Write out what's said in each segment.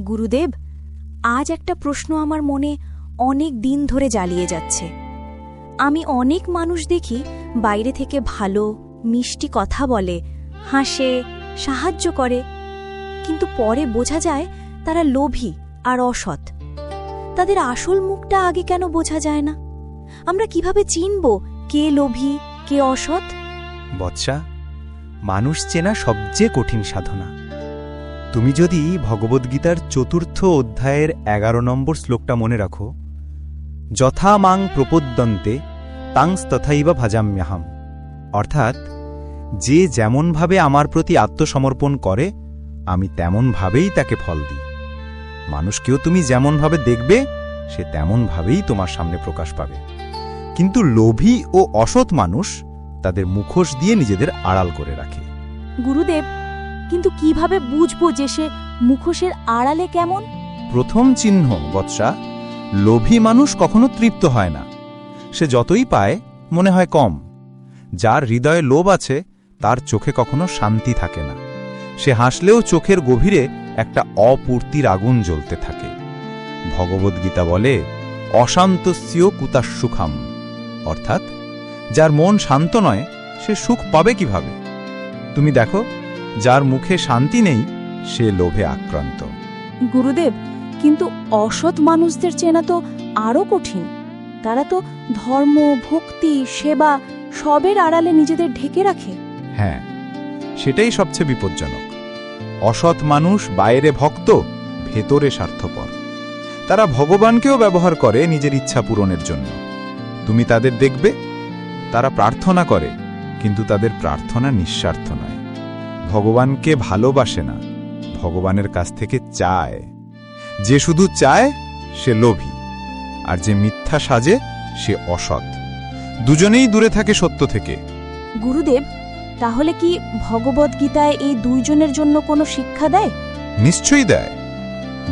গুরুদেব, আজ একটা প্রশ্ন আমার মনে অনেক দিন ধরে জ্বালিয়ে যাচ্ছে। আমি অনেক মানুষ দেখি বাইরে থেকে ভালো, মিষ্টি কথা বলে, হাসে, সাহায্য করে। কিন্তু পরে বোঝা যায় তারা লোভী আর অসৎ। তাদের আসল মুখটা আগে কেন বোঝা যায় না? আমরা কীভাবে চিনব কে লোভী, কে অসৎ? বৎসা, মানুষ চেনা সবচেয়ে কঠিন সাধনা। তুমি যদি ভগবদ্গীতার চতুর্থ অধ্যায়ের এগারো নম্বর শ্লোকটা মনে রাখো, যথা মাং প্রপদ্যন্তে তাংস তথাইবা ভাজাম্যাহাম। অর্থাৎ, যে যেমনভাবে আমার প্রতি আত্মসমর্পণ করে, আমি তেমনভাবেই তাকে ফল দিই। মানুষকেও তুমি যেমনভাবে দেখবে, সে তেমনভাবেই তোমার সামনে প্রকাশ পাবে। কিন্তু লোভী ও অসৎ মানুষ তাদের মুখোশ দিয়ে নিজেদের আড়াল করে রাখে। গুরুদেব কিন্তু কীভাবে বুঝব যে সে মুখোশের আড়ালে কেমন? প্রথম চিহ্ন, বৎসা। লোভী মানুষ কখনো তৃপ্ত হয় না। সে যতই পায়, মনে হয় কম। যার হৃদয়ে লোভ আছে, তার চোখে কখনো শান্তি থাকে না। সে হাসলেও চোখের গভীরে একটা অপূর্তির আগুন জ্বলতে থাকে। ভগবদ্গীতা বলে অশান্ত অশান্তস্য কুতাসুখাম। অর্থাৎ, যার মন শান্ত নয়, সে সুখ পাবে কীভাবে? তুমি দেখো যার মুখে শান্তি নেই সে লোভে আক্রান্ত। গুরুদেব কিন্তু অসৎ মানুষদের চেনা তো আরও কঠিন। তারা তো ধর্ম ভক্তি সেবা সবের আড়ালে নিজেদের ঢেকে রাখে। হ্যাঁ সেটাই সবচেয়ে বিপজ্জনক। অসৎ মানুষ বাইরে ভক্ত ভেতরে স্বার্থপর। তারা ভগবানকেও ব্যবহার করে নিজের ইচ্ছা পূরণের জন্য। তুমি তাদের দেখবে তারা প্রার্থনা করে কিন্তু তাদের প্রার্থনা নিঃস্বার্থ নয়। ভগবানকে ভালোবাসে না ভগবানের কাছ থেকে চায়। যে শুধু চায় সে লোভী আর যে মিথ্যা সাজে সে অসৎ। দুজনেই দূরে থাকে সত্য থেকে। গুরুদেব তাহলে কি ভগবদ্গীতায় এই দুইজনের জন্য কোনো শিক্ষা দেয়? নিশ্চয়ই দেয়।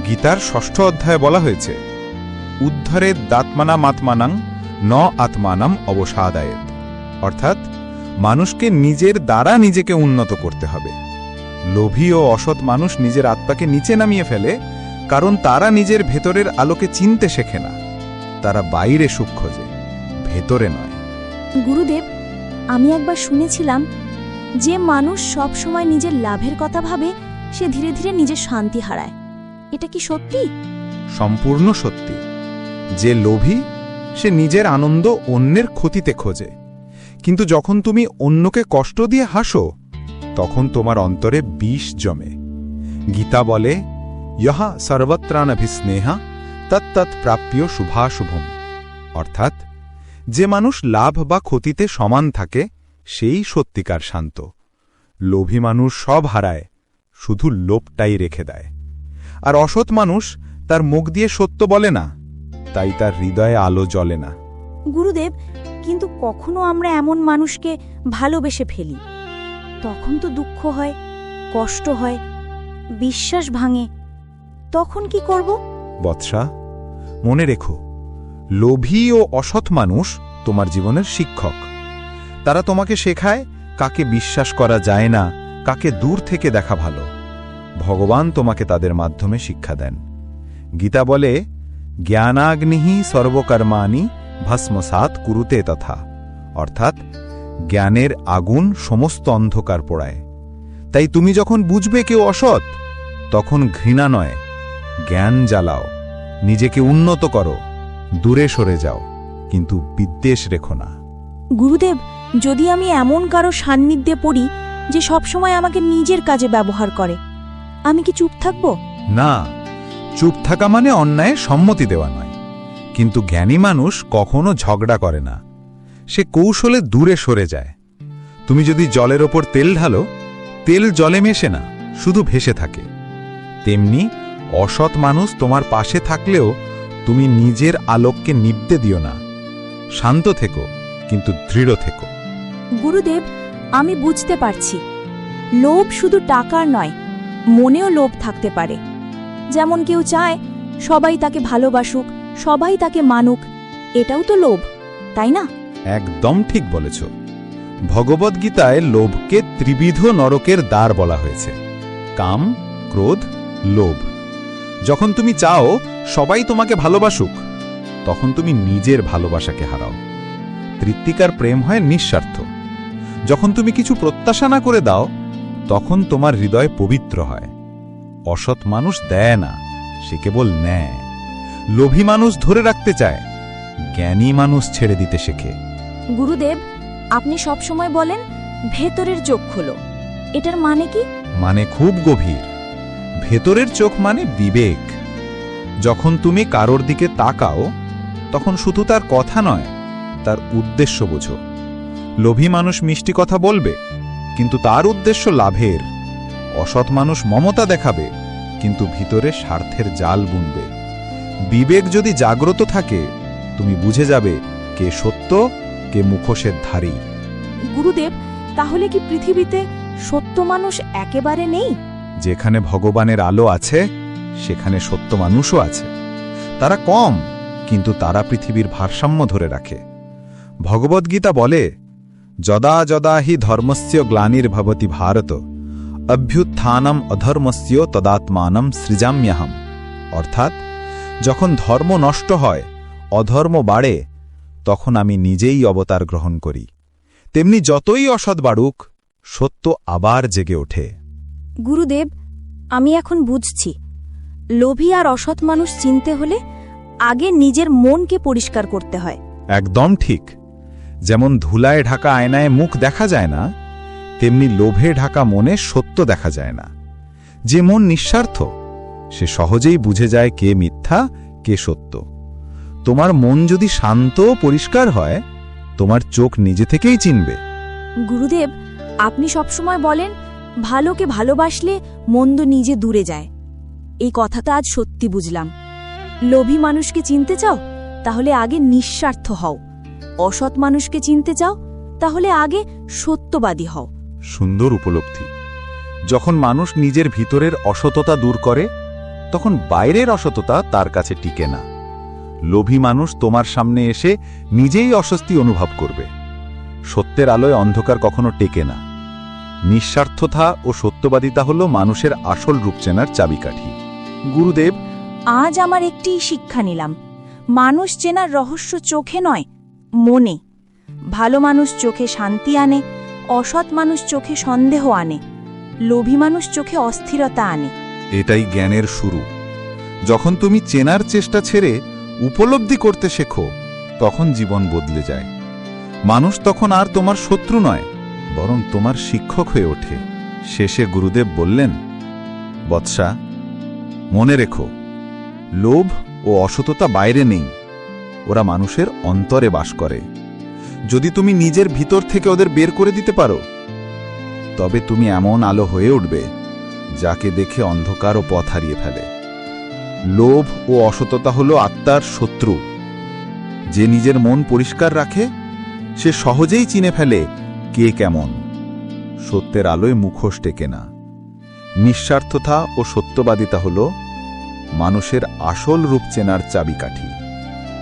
গীতার ষষ্ঠ অধ্যায়ে বলা হয়েছে উদ্ধারে দাত্মানা মাতমানাং ন আত্মানাম অবসাদায়েত। অর্থাৎ মানুষকে নিজের দ্বারা নিজেকে উন্নত করতে হবে। লোভী ও অসৎ মানুষ নিজের আত্মাকে নিচে নামিয়ে ফেলে কারণ তারা নিজের ভেতরের আলোকে চিনতে শেখে না। তারা বাইরে সুখ খোঁজে ভেতরে নয়। গুরুদেব আমি একবার শুনেছিলাম যে মানুষ সব সময় নিজের লাভের কথা ভাবে সে ধীরে ধীরে নিজের শান্তি হারায়। এটা কি সত্যি? সম্পূর্ণ সত্যি। যে লোভী সে নিজের আনন্দ অন্যের ক্ষতিতে খোঁজে। কিন্তু যখন তুমি অন্যকে কষ্ট দিয়ে হাসো, তখন তোমার অন্তরে বিষ জমে। গীতা বলে, ইহা সর্বত্রানভিস্নেহা তত্তৎ প্রাপ্য শুভাশুভম। অর্থাৎ, যে মানুষ লাভ বা ক্ষতিতে সমান থাকে, সেই সত্যিকার শান্ত। লোভী মানুষ সব হারায়, শুধু লোভটাই রেখে দেয়। আর অসৎ মানুষ তার মুখ দিয়ে সত্য বলে না, তাই তার হৃদয়ে আলো জ্বলে না। গুরুদেব কিন্তু কখনো আমরা এমন মানুষকে ভালোবেসে ফেলি। তখন তো দুঃখ হয়, কষ্ট হয়, বিশ্বাস ভাঙে। তখন কি করব? বৎসা, মনে রেখো, লোভী ও অসৎ মানুষ তোমার জীবনের শিক্ষক। তারা তোমাকে শেখায় কাকে বিশ্বাস করা যায় না, কাকে দূর থেকে দেখা ভালো। ভগবান তোমাকে তাদের মাধ্যমে শিক্ষা দেন। গীতা বলে জ্ঞানাগ্নিহি সর্বকর্মাণি ভস্মসাত কুরুতে তথা অর্থাৎ জ্ঞানের আগুন সমস্ত অন্ধকার পোড়ায়। তাই তুমি যখন বুঝবে কেউ অসৎ তখন ঘৃণা নয় জ্ঞান জ্বালাও নিজেকে উন্নত করো দূরে সরে যাও কিন্তু বিদ্বেষ রেখো না। গুরুদেব যদি আমি এমন কারও সান্নিধ্যে পড়ি যে সবসময় আমাকে নিজের কাজে ব্যবহার করে আমি কি চুপ থাকব? না চুপ থাকা মানে অন্যায় সম্মতি দেওয়া নয়। কিন্তু জ্ঞানী মানুষ কখনো ঝগড়া করে না। সে কৌশলে দূরে সরে যায়। তুমি যদি জলের ওপর তেল ঢালো, তেল জলে মেশে না, শুধু ভেসে থাকে। তেমনি অসৎ মানুষ তোমার পাশে থাকলেও তুমি নিজের আলোককে নিবতে দিও না। শান্ত থেকো, কিন্তু দৃঢ় থেকো। গুরুদেব, আমি বুঝতে পারছি। লোভ শুধু টাকার নয়, মনেও লোভ থাকতে পারে। যেমন কেউ চায়, সবাই তাকে ভালোবাসুক সবাই তাকে মানুক, এটাও তো লোভ, তাই না? একদম ঠিক বলেছ। ভগবদ্গীতায় লোভকে ত্রিবিধ নরকের দ্বার বলা হয়েছে। কাম, ক্রোধ, লোভ। যখন তুমি চাও সবাই তোমাকে ভালোবাসুক, তখন তুমি নিজের ভালোবাসাকে হারাও। তৃত্বিকার প্রেম হয় নিঃস্বার্থ। যখন তুমি কিছু প্রত্যাশা না করে দাও, তখন তোমার হৃদয় পবিত্র হয়। অসৎ মানুষ দেয় না, সে কেবল নেয়। লোভী মানুষ ধরে রাখতে চায়। জ্ঞানী মানুষ ছেড়ে দিতে শেখে। গুরুদেব আপনি সবসময় বলেন ভেতরের চোখ খোলো। এটার মানে কি? মানে খুব গভীর। ভেতরের চোখ মানে বিবেক। যখন তুমি কারোর দিকে তাকাও তখন শুধু তার কথা নয় তার উদ্দেশ্য বোঝো। লোভী মানুষ মিষ্টি কথা বলবে কিন্তু তার উদ্দেশ্য লাভের। অসৎ মানুষ মমতা দেখাবে কিন্তু ভিতরে স্বার্থের জাল বুনবে। বিবেক যদি জাগ্রত থাকে তুমি বুঝে যাবে কে সত্য কে মুখোশের ধারী। গুরুদেব তাহলে কি পৃথিবীতে সত্য মানুষ একেবারে নেই? যেখানে ভগবানের আলো আছে সেখানে সত্য মানুষও আছে। তারা কম কিন্তু তারা পৃথিবীর ভারসাম্য ধরে রাখে। ভগবদ্গীতা বলে যদা যদা হি ধর্মস্য গ্লানির্ভবতি ভারত অভ্যুত্থানম অধর্মস্য তদাত্মানম সৃজাম্যহম। অর্থাৎ যখন ধর্ম নষ্ট হয় অধর্ম বাড়ে তখন আমি নিজেই অবতার গ্রহণ করি। তেমনি যতই অসৎ বাড়ুক সত্য আবার জেগে ওঠে। গুরুদেব আমি এখন বুঝছি। লোভী আর অসৎ মানুষ চিনতে হলে আগে নিজের মনকে পরিষ্কার করতে হয়। একদম ঠিক। যেমন ধুলায় ঢাকা আয়নায় মুখ দেখা যায় না তেমনি লোভে ঢাকা মনে সত্য দেখা যায় না। যে মন নিঃস্বার্থ সে সহজেই বুঝে যায় কে মিথ্যা কে সত্য। তোমার মন যদি শান্ত পরিষ্কার হয় তোমার চোখ নিজে থেকেই চিনবে। গুরুদেব আপনি সবসময় বলেন ভালোকে ভালোবাসলে মন্দ নিজে দূরে যায়। এই কথাটা আজ সত্যি বুঝলাম। লোভী মানুষকে চিনতে চাও তাহলে আগে নিঃস্বার্থ হও। অসৎ মানুষকে চিনতে চাও তাহলে আগে সত্যবাদী হও। সুন্দর উপলব্ধি। যখন মানুষ নিজের ভিতরের অসততা দূর করে তখন বাইরের অসততা তার কাছে টিকে না। লোভী মানুষ তোমার সামনে এসে নিজেই অস্বস্তি অনুভব করবে। সত্যের আলোয় অন্ধকার কখনো টেকে না। নিঃস্বার্থতা ও সত্যবাদিতা হল মানুষের আসল রূপ চেনার চাবিকাঠি। গুরুদেব, আজ আমার একটি শিক্ষা নিলাম। মানুষ চেনার রহস্য চোখে নয়, মনে। ভালো মানুষ চোখে শান্তি আনে, অসৎ মানুষ চোখে সন্দেহ আনে। লোভী মানুষ চোখে অস্থিরতা আনে। এটাই জ্ঞানের শুরু। যখন তুমি চেনার চেষ্টা ছেড়ে উপলব্ধি করতে শেখো, তখন জীবন বদলে যায়। মানুষ তখন আর তোমার শত্রু নয়, বরং তোমার শিক্ষক হয়ে ওঠে। শেষে গুরুদেব বললেন, বৎসা, মনে রেখো, লোভ ও অসততা বাইরে নেই। ওরা মানুষের অন্তরে বাস করে। যদি তুমি নিজের ভিতর থেকে ওদের বের করে দিতে পারো, তবে তুমি এমন আলো হয়ে উঠবে যাকে দেখে অন্ধকার ও পথ হারিয়ে ফেলে। লোভ ও অসততা হল আত্মার শত্রু। যে নিজের মন পরিষ্কার রাখে, সে সহজেই চিনে ফেলে কে কেমন। সত্যের আলোয় মুখোশ টেকে না। নিঃস্বার্থতা ও সত্যবাদিতা হল মানুষের আসল রূপ চেনার চাবিকাঠি।